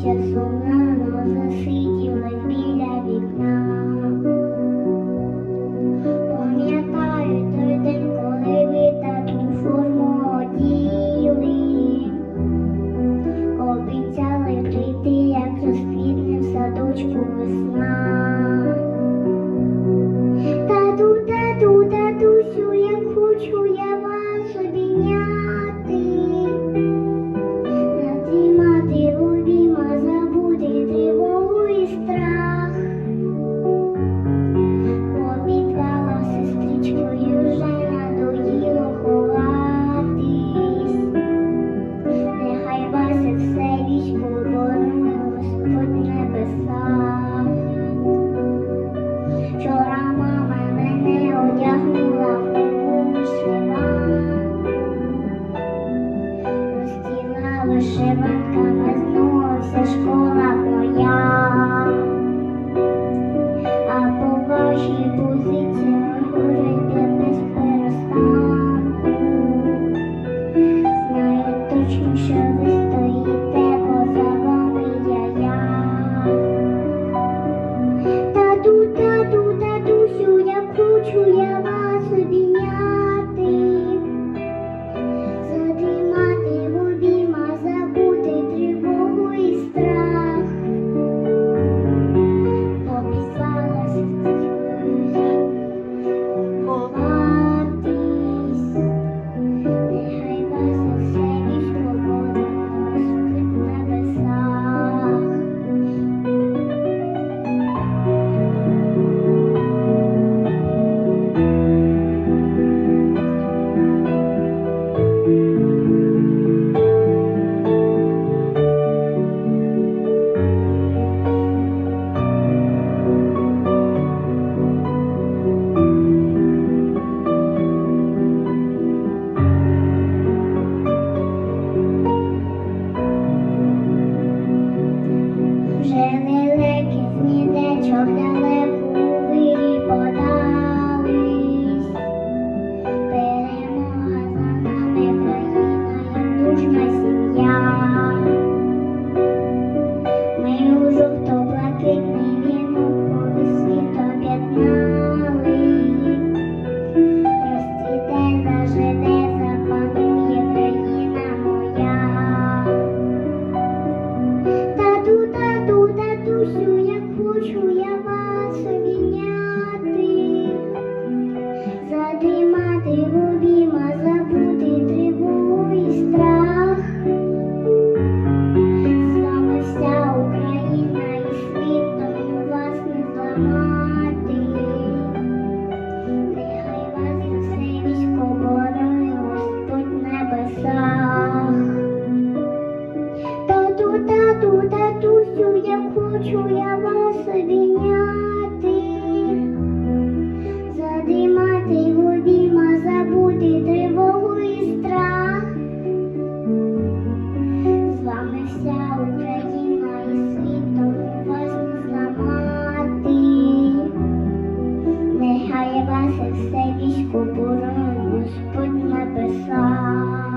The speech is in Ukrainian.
Ще сумна біля вікна. Пам'ятаю той день, коли ви таку форму обіцяли прийти, як розквітне садочку весна. chama, cama, волосах. Тату, тату, татусю, я хочу я вас обійняти, задрімати в обійма, забути тривогу і страх. З вами вся Україна і світом вас не зламати. Нехай вас все військо борону Господь написав.